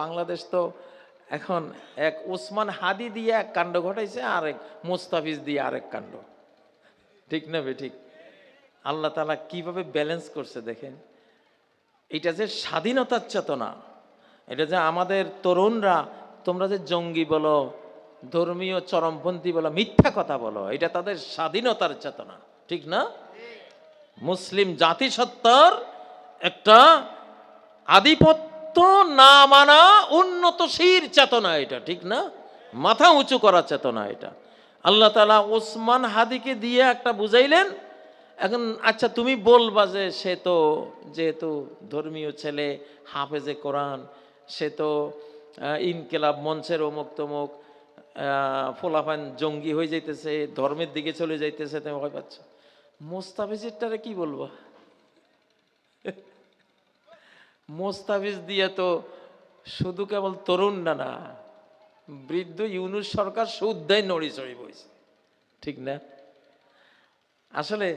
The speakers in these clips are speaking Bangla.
বাংলাদেশ তো এখন এক ওসমান হাদি দিয়ে এক কাণ্ড ঘটাইছে আর এক মুস্তাফিজ দিয়ে আরেক কাণ্ড। ঠিক না বে ঠিক? আল্লাহ তালা কীভাবে ব্যালেন্স করছে দেখেন? এটা যে স্বাধীনতার চেতনা এটা যে আমাদের তরুণরা তোমরা যে জঙ্গি বলো ধর্মীয় চরমপন্থী বলো মিথ্যা কথা বলো এটা তাদের স্বাধীনতার চেতনা ঠিক না? মুসলিম জাতিসত্তার একটা আধিপত্য না মানা উন্নত শির চেতনা এটা, ঠিক না? মাথা উঁচু করার চেতনা এটা। আল্লাহ তালা ওসমান হাদিকে দিয়ে একটা বুঝাইলেন, এখন আচ্ছা তুমি বলবা যে সে তো যেহেতু ধর্মীয় ছেলে, হাফেজে কোরআন, সে তো ইনকেলাব মঞ্চের অমুক তমুক ফোলাফান জঙ্গি হয়ে যাইতেছে, ধর্মের দিকে চলে যাইতেছে, তুমি ভয় পাচ্ছ। মোস্তাফিজেরটারে কি বলবা? মোস্তাফিজ দিয়ে তো শুধু কেবল তরুণ না না, বৃদ্ধ ইউনুস সরকার সুদ্ধায় নড়ি চড়ি বইছে। ঠিক না? আসলে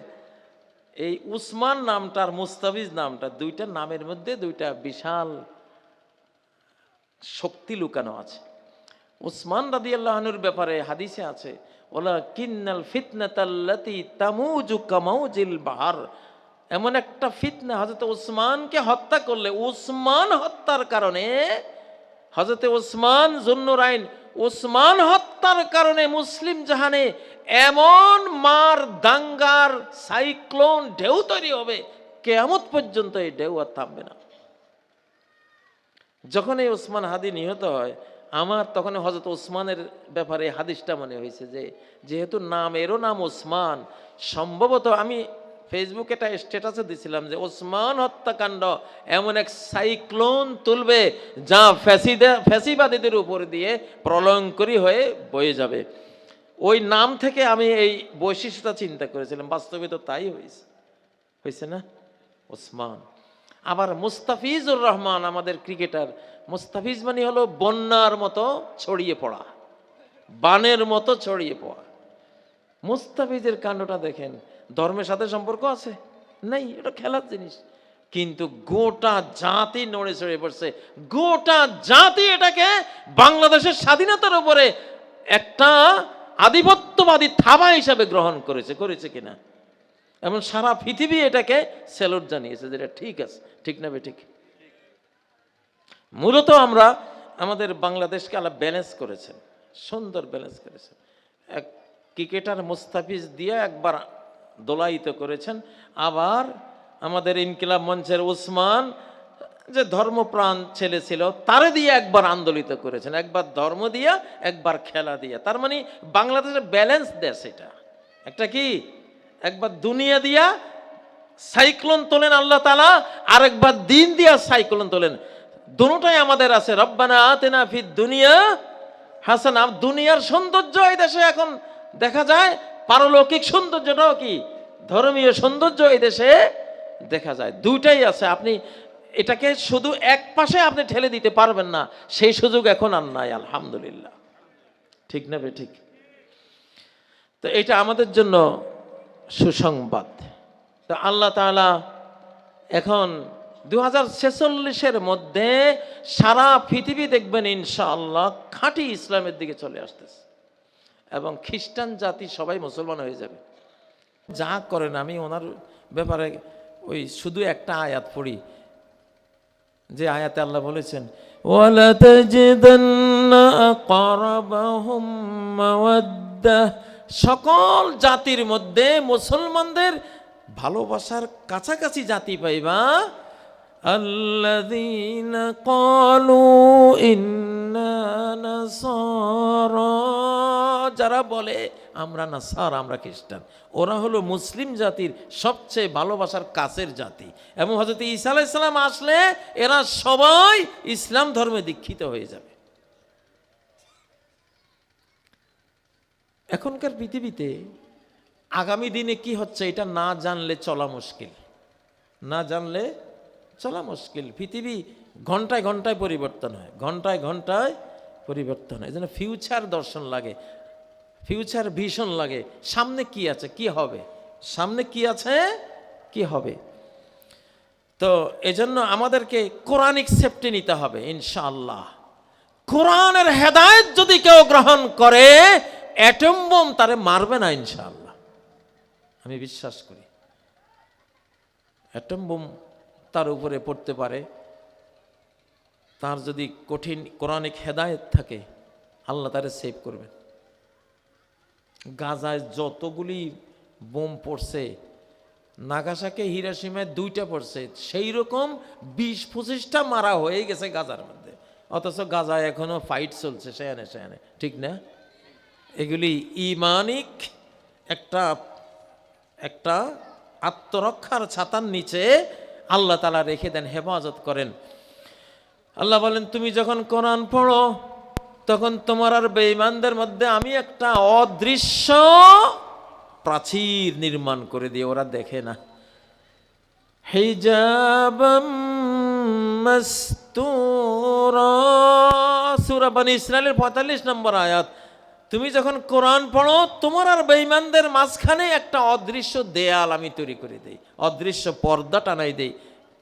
এই উসমান নামটা আর মুস্তাফিজ নামটা দুইটা নামের মধ্যে দুইটা বিশাল শক্তি লুকানো আছে। উসমান রাদি আল্লাহনুর ব্যাপারে হাদিসে আছে ওলা কিন্নাল ফিতনাতাল্লাতি তামুজু কামাউজিল বাহার এমন একটা ফিতনা হজরত উসমানকে হত্যা করলে উসমান হত্যার কারণে হজরতে উসমান জুন্নুরাইন ওসমান হত্যার কারণে মুসলিম জাহানে এমন মার, দাঙ্গার, সাইক্লোন, ঢেউ তৈরি হবে, কেয়ামত পর্যন্ত এই ঢেউ আর থামবে না। যখন এই ওসমান হাদি নিহত হয়, আমার তখন হজরত ওসমানের ব্যাপারে হাদিসটা মনে হয়েছে যে, যেহেতু নাম, এরও নাম ওসমান, সম্ভবত আমি ফেসবুকে একটা স্ট্যাটাসে দিছিলাম যে ওসমান হত্যাকাণ্ড এমন এক সাইক্লোন তুলবে যা ফ্যাসিদা, ফ্যাসিবাদীদের উপর দিয়ে প্রলয়ঙ্করী হয়ে বয়ে যাবে। ওই নাম থেকে আমি এই বৈশিষ্ট্যটা চিন্তা করেছিলাম, বাস্তবে তো তাই হয়েছে। হয়েছে না? ওসমান। আবার মুস্তাফিজুর রহমান আমাদের ক্রিকেটার, মুস্তাফিজ মানে হলো বন্যার মতো ছড়িয়ে পড়া, বানের মতো ছড়িয়ে পড়া। মুস্তাফিজের কাণ্ডটা দেখেন ধর্মের সাথে সম্পর্ক আছে? নাই, এটা খেলার জিনিস। কিন্তু গোটা জাতি নড়ে চড়ে পড়ছে। গোটা জাতি এটাকে বাংলাদেশের স্বাধীনতার উপরে একটা আধিপত্যবাদী থাবা হিসাবে গ্রহণ করেছে করেছে কিনা? এমন সারা পৃথিবী এটাকে স্যালুট জানিয়েছে যেটা ঠিক আছে, ঠিক না ঠিক মূলত আমরা আমাদের বাংলাদেশকে আল্লাহ ব্যালেন্স করেছেন, সুন্দর ব্যালেন্স করেছেন। এক ক্রিকেটার মুস্তাফিজ দিয়ে একবার দোলায়িত করেছেন। আবার আমাদের ইনকিলাব মঞ্চের উসমান, যে ধর্মপ্রাণ ছেলে ছিল, তারে দিয়ে একবার আন্দোলিত করেছেন। একবার ধর্ম দিয়া, একবার খেলা দিয়া। তার মানে বাংলাদেশের ব্যালেন্স দেশ এটা। একটা কি? একবার দুনিয়া দিয়া সাইক্লোন তোলেন আল্লাহ তালা আরেকবার দিন দিয়া সাইক্লোন তোলেন। দুটাই আমাদের আছে। রব্বানা আতেনা ফিদ দুনিয়া হাসান। দুনিয়ার সৌন্দর্য এই দেশে এখন দেখা যায়। পারলৌকিক সৌন্দর্যটাও কি? ধর্মীয় সৌন্দর্য এই দেশে দেখা যায়। দুইটাই আছে। আপনি এটাকে শুধু এক পাশে আপনি ঠেলে দিতে পারবেন না। সেই সুযোগ এখন আর নাই, আলহামদুলিল্লাহ। ঠিক না ঠিক? তো এটা আমাদের জন্য সুসংবাদ। তো আল্লাহ তাআলা এখন দু হাজার ছেচল্লিশের মধ্যে সারা পৃথিবী দেখবেন ইনশাআল্লাহ, খাঁটি ইসলামের দিকে চলে আসতেছে। এবং খ্রিস্টান জাতি সবাই মুসলমান হয়ে যাবে। যা করেন আমি ওনার ব্যাপারে ওই শুধু একটা আয়াত পড়ি, যে আয়াতে আল্লাহ বলেছেন সকল জাতির মধ্যে মুসলমানদের ভালোবাসার কাছাকাছি জাতি পাইবা الذين قالوا إنا نصارى যারা বলে আমরা নাসার আমরা খ্রিস্টান ওরা হলো মুসলিম জাতির সবচেয়ে ভালোবাসার কাছের জাতি এবং হজরত ঈসা আলাইসালাম আসলে এরা সবাই ইসলাম ধর্মে দীক্ষিত হয়ে যাবে এখনকার পৃথিবীতে আগামী দিনে কি হচ্ছে এটা না জানলে চলা মুশকিল না জানলে চলা মুশকিল। পৃথিবী ঘন্টায় ঘন্টায় পরিবর্তন হয়, ঘন্টায় ঘন্টায় পরিবর্তন হয়। এই জন্য ফিউচার দর্শন লাগে ফিউচার ভীষণ লাগে। সামনে কি আছে, কি হবে? সামনে কি আছে, কি হবে? তো এজন্য আমাদেরকে কোরআনিক সেফটি নিতে হবে, ইনশাআল্লাহ। কোরআনের হেদায়েত যদি কেউ গ্রহণ করে অ্যাটম বোম তারে মারবে না, ইনশাআল্লাহ। আমি বিশ্বাস করি অ্যাটম বোম তার উপরে পড়তে পারে, তার যদি কঠিন কোরআনিক হেদায়েত থাকে, আল্লাহ তারে সেভ করবেন। গাজায় যতগুলি বোম পড়ছে, নাগাসাকে হিরাসীমায় দুইটা পড়ছে, সেই রকম বিশ পঁচিশটা মারা হয়ে গেছে গাজার মধ্যে। অথচ গাজায় এখনও ফাইট চলছে সেয়ানে সেয়ানে ঠিক না? এগুলি ইমানিক একটা একটা আত্মরক্ষার ছাতার নিচে আল্লাহ তালা রেখে দেন হেফাজত করেন। আল্লাহ বলেন, তুমি যখন কোরআন পড়ো, তখন তোমার আর বেঈমানদের মধ্যে আমি একটা অদৃশ্য প্রাচীর নির্মাণ করে দিয়ে ওরা দেখে না। হিজাবাম মাস্তুরা। সূরা বনি ইসরাইলের 45 নম্বর আয়াত। তুমি যখন কোরআন পড়ো, তোমার আর বেঈমানদের মাঝখানে একটা অদৃশ্য দেয়াল আমি তৈরি করে দেই, অদৃশ্য পর্দা টানাই দেই।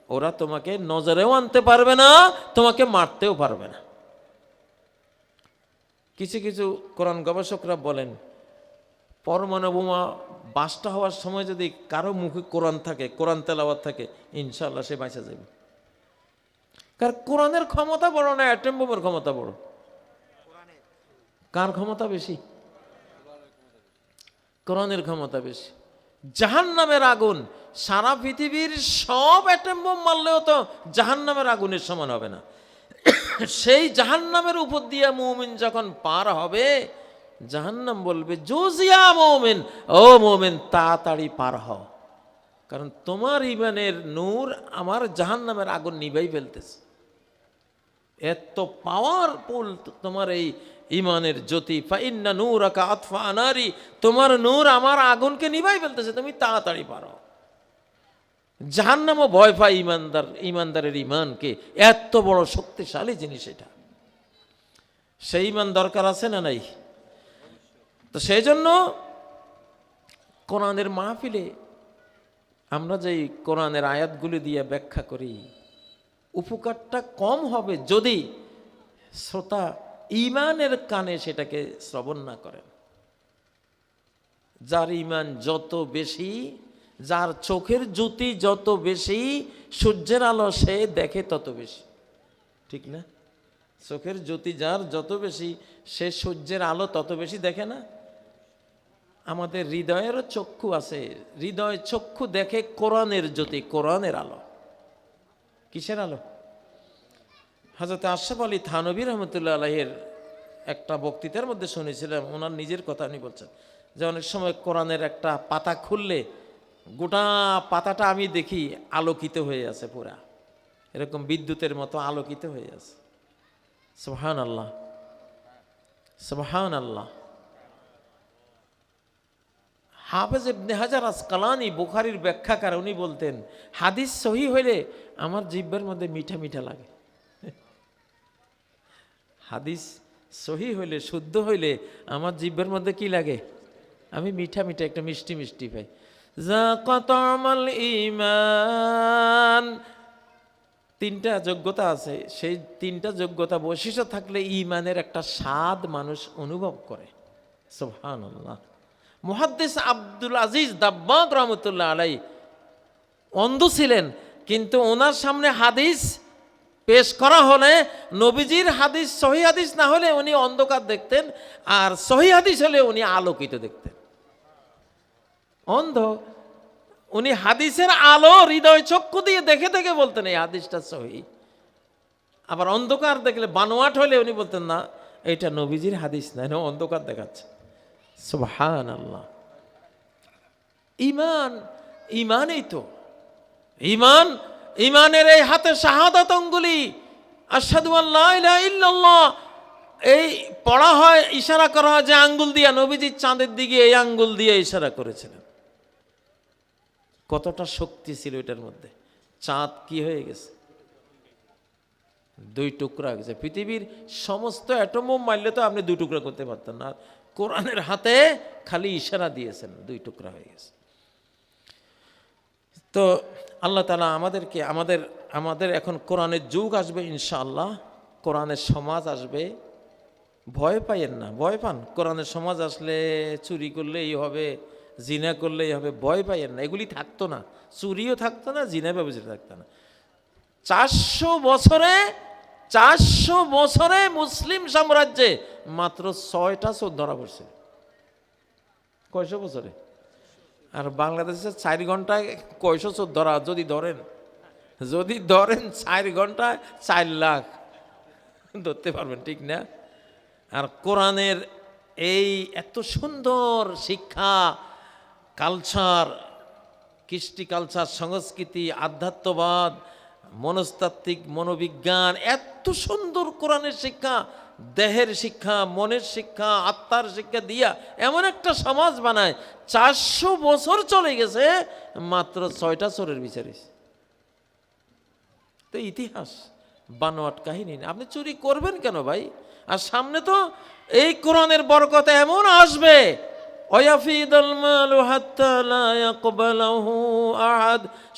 ওরা তোমাকে নজরেও আনতে পারবে না, তোমাকে মারতেও পারবে না। কিছু কিছু কোরআন গবেষকরা বলেন, পরমাণু বোমা বাসটা হওয়ার সময় যদি কারও মুখে কোরআন থাকে, কোরআন তেলাওয়াত থাকে ইনশাল্লাহ সে বাঁচা যাবে। কারণ কোরআনের ক্ষমতা বড় না, অ্যাটম বোমের ক্ষমতা বড়। কার ক্ষমতা বেশি? কোরআনের ক্ষমতা বেশি। জাহান নামের আগুন, সারা পৃথিবীর সব অ্যাটম বোম মারলেও তো জাহান নামের আগুনের সমান হবে না। সেই জাহান্নামের উপর দিয়ে মুমিন যখন পার হবে, জাহান্নাম বলবে, জোজিয়া মৌমিন, ও মৌমিন, তাড়াতাড়ি পার হও। কারণ তোমার ইমানের নূর আমার জাহান্নামের আগুন নিভাই ফেলতেছে। এত পাওয়ারফুল তোমার এই ইমানের জ্যোতি, ফাইন্না নূর আকা আতফা আনারি, তোমার নূর আমার আগুনকে নিভাই ফেলতেছে, তুমি তাড়াতাড়ি পারো। জাহান্নামও ভয় পায় ইমানদার, ইমানদারের ইমানকে, এত বড় শক্তিশালী জিনিস এটা। সেই ইমান দরকার আছে না নাই? তো সেই জন্য কোরআনের মাহফিলে আমরা যেই কোরআনের আয়াতগুলি দিয়ে ব্যাখ্যা করি, উপকারটা কম হবে যদি শ্রোতা ইমানের কানে সেটাকে শ্রবণ না করেন। যার ইমান যত বেশি, যার চোখের জ্যোতি যত বেশি, সূর্যের আলো সে দেখে তত বেশি। ঠিক না? চোখের জ্যোতি যার যত বেশি, সে সূর্যের আলো তত বেশি দেখে না? আমাদের হৃদয়েরও চক্ষু আছে। হৃদয় চক্ষু দেখে কোরআনের জ্যোতি, কোরআনের আলো। কিসের আলো? হাজরত আশরাফ আলী থানবী রহমতুল্লাহ আলহের একটা বক্তৃতার মধ্যে শুনেছিলাম, ওনার নিজের কথা উনি বলছেন যে অনেক সময় কোরআনের একটা পাতা খুললে গোটা পাতাটা আমি দেখি আলোকিত হয়ে আছে পুরা। এরকম বিদ্যুতের মতো আলোকিত হয়ে আছে। সুবহান আল্লাহ সুবহান আল্লাহ হাফেজ ইবনে হাজার আসকালানি বুখারির ব্যাখ্যাকার উনি বলতেন, হাদিস সহি হইলে আমার জিব্বের মধ্যে মিঠা মিঠা লাগে। হাদিস সহি হইলে, শুদ্ধ হইলে আমার জিব্বের মধ্যে কি লাগে? আমি মিঠা মিঠা একটা মিষ্টি মিষ্টি পাই। জাকাতামাল ইমান তিনটা যোগ্যতা আছে। সেই তিনটা যোগ্যতা বৈশিষ্ট্য থাকলে ইমানের একটা স্বাদ মানুষ অনুভব করে। সোহান মুহাদ্দিস আব্দুল আজিজ দাব্বাক রহমতুল্লাহ আলাই অন্ধ ছিলেন, কিন্তু ওনার সামনে হাদিস পেশ করা হলে নবীজির হাদিস, সহি হাদিস না হলে উনি অন্ধকার দেখতেন আর সহি হাদিস হলে উনি আলোকিত দেখতেন। অন্ধ। উনি হাদিসের আলো, হৃদয় চক্ষু দিয়ে দেখে দেখে বলতেন, এই হাদিসটা সহি। আবার অন্ধকার দেখলে বানোয়াট হলে উনি বলতেন, না, এটা নবীজির হাদিস না এটা অন্ধকার দেখাচ্ছে। সুবহান আল্লাহ ইমান ইমানই তো। ইমান ইমানের এই হাতে শাহাদাত অঙ্গুলি আসাদু আল্লাহ এই পড়া হয়, ইশারা করা হয় যে আঙ্গুল দিয়া নবীজির চাঁদের দিকে এই আঙ্গুল দিয়ে ইশারা করেছিলেন। কতটা শক্তি ছিল এটার মধ্যে। চাঁদ কি হয়ে গেছে? দুই টুকরা গেছে। পৃথিবীর সমস্ত অ্যাটমোম মারলে তো আপনি দুই টুকরা করতে পারতেন না। কোরআনের হাতে খালি ইশারা দিয়েছেন, দুই টুকরা হয়ে গেছে। তো আল্লাহ তালা আমাদেরকে, আমাদের আমাদের এখন কোরআনের যুগ আসবে ইনশাআল্লাহ। কোরআনের সমাজ আসবে। ভয় পাইয়েন না, ভয় পান। কোরআনের সমাজ আসলে চুরি করলে এই হবে, জিনা করলেই হবে, ভয় পাইয়েন না। এগুলি থাকতো না। চুরিও থাকতো না, জিনা ব্যবস্থা থাকতো না। চারশো বছরে চারশো বছরে মুসলিম সাম্রাজ্যে মাত্র ছয়টা চোর ধরা পড়ছে। কয়শো বছরে? আর বাংলাদেশে চার ঘন্টায় কয়শো ধরা যদি ধরেন। যদি ধরেন চার ঘন্টায় চার লাখ। ধরতে পারবেন, ঠিক না? আর কোরআনের এই এত সুন্দর শিক্ষা কালচার কৃষ্টি কালচার সংস্কৃতি, আধ্যাত্মবাদ, মনস্তাত্ত্বিক, মনোবিজ্ঞান, এত সুন্দর কোরআনের শিক্ষা দেহের শিক্ষা, মনের শিক্ষা, আত্মার শিক্ষা দিয়া এমন একটা সমাজ বানায়, চারশো বছর চলে গেছে, মাত্র ছয়টা চোরের বিচারিস তো ইতিহাস, বানোয়াট কাহিনী আপনি চুরি করবেন কেন ভাই? আর সামনে তো এই কোরআনের বরকত এমন আসবে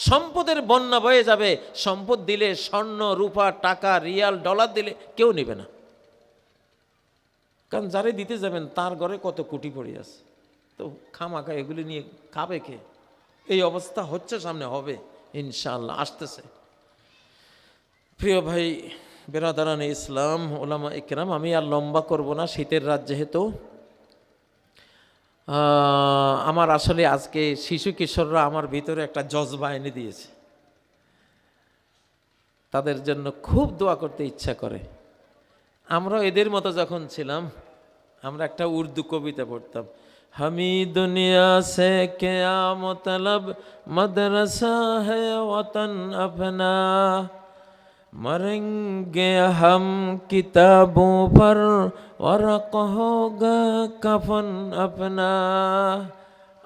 সম্পদের বন্যা বয়ে যাবে, সম্পদ দিলে স্বর্ণ, রূপা, টাকা, রিয়াল, ডলার দিলে কেউ নেবে না। কারণ যারে দিতে যাবেন, তার ঘরে কত কোটি পড়ে আছে। তো খামাখা এগুলি নিয়ে খাবে কে? এই অবস্থা হচ্ছে, সামনে হবে ইনশাল্লাহ আসতেছে। প্রিয় ভাই, বেরাদারান ইসলাম, ওলামা ইকরাম, আমি আর লম্বা করব না, শীতের রাত যেহেতু। আমার আসলে আজকে শিশু কিশোররা আমার ভিতরে একটা জজবা এনে দিয়েছে। তাদের জন্য খুব দোয়া করতে ইচ্ছা করে। আমরা এদের মতো যখন ছিলাম, আমরা একটা উর্দু কবিতা পড়তাম। হামি দুনিয়া সে কেয়া মতলব মদরসা হতন আপনা মরেঙ্গে হম কিতাবো পর ওরক হোগা কফন আপনা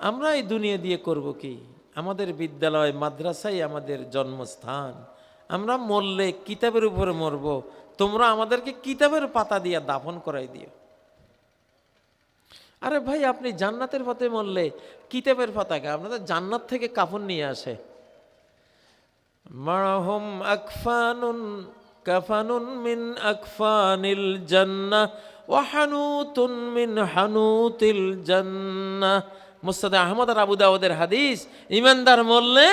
আমরা এই দুনিয়া দিয়ে করব কি? আমাদের বিদ্যালয়, মাদ্রাসাই আমাদের জন্মস্থান। আমরা মরলে কিতাবের উপরে মরব। তোমরা আমাদেরকে কিতাবের পাতা দিয়ে দাফন করাই দিও। আরে ভাই, আপনি জান্নাতের পথে মরলে কিতাবের পাতাকে আপনাদের জান্নাত থেকে কাফন নিয়ে আসে। মারহুম আকফানুন কাফানুন মিন আকফানিল জান্নাহ ওয়া হানুতুন মিন হানুতিল জান্নাহ মুস্তাদ আহমদ আর আবু হাদিস, ইমানদার মরলে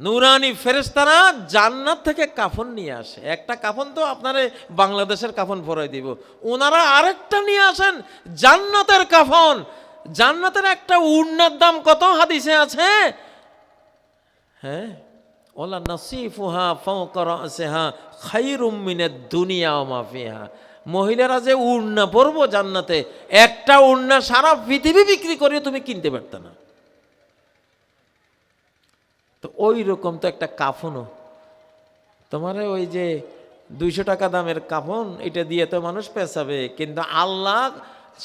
নুরানি ফেরেস্তারা জান্নাত থেকে কাফন নিয়ে আসে। একটা কাফন তো আপনারে বাংলাদেশের কাফন পরাই দিব। ওনারা আরেকটা নিয়ে আসেন, জান্নাতের কাফন। জান্নাতের একটা উড়নার দাম কত হাদিসে আছে? হ্যাঁ? ওলা নাসিফুহা রাসিহা খায়রুম মিনাদ দুনিয়া ওয়া মা মহিলারা যে উড়না পরবো জান্নাতে, একটা উড়না সারা পৃথিবী বিক্রি করে তুমি কিনতে পারত না। তো ওই রকম তো একটা কাফনও। তোমার ওই যে দুইশো টাকা দামের কাফন, এটা দিয়ে তো মানুষ পেঁচাবে। কিন্তু আল্লাহ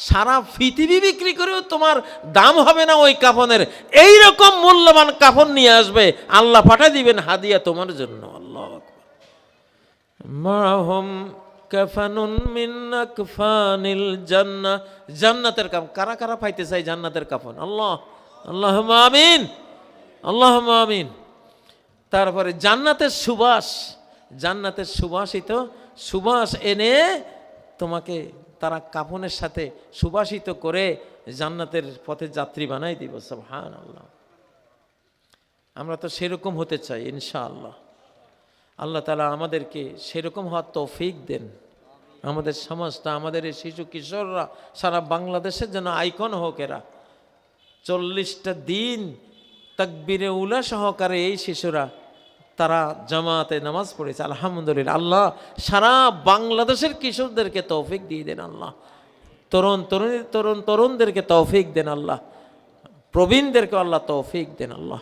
সারা পৃথিবী বিক্রি করেও তোমার দাম হবে না ওই কাফনের। এই রকম মূল্যবান কাফন নিয়ে আসবে, আল্লাহ পাঠাই দিবেন হাদিয়া তোমার জন্য। আল্লাহ মাহম কাফানুন জান্নাহ। জান্নাতের কাফন কারা কারা পাইতে চাই জান্নাতের কাফন? আল্লাহ। আল্লাহ আমিন। আল্লাহ আমিন। তারপরে জান্নাতের সুবাস, জান্নাতের সুবাসিত সুবাস এনে তোমাকে তারা কাফনের সাথে সুবাসিত করে জান্নাতের পথে যাত্রী বানাই দিব হান আল্লাহ আমরা তো সেরকম হতে চাই, ইনশাআল্লাহ। আল্লাহ তালা আমাদেরকে সেরকম হওয়ার তৌফিক দেন। আমাদের সমাজটা, আমাদের এই শিশু কিশোররা সারা বাংলাদেশের জন্য আইকন হোক এরা। চল্লিশটা দিন তাকবিরে উলা সহকারে এই শিশুরা, তারা জামাতে নামাজ পড়েছে। আলহামদুলিল্লাহ, আল্লাহ সারা বাংলাদেশের কিশোরদেরকে তৌফিক দিয়ে দেন আল্লাহ। তরুণ তরুণী, তরুণ তরুণদেরকে তৌফিক দেন আল্লাহ। প্রবীণদেরকে আল্লাহ তৌফিক দেন আল্লাহ।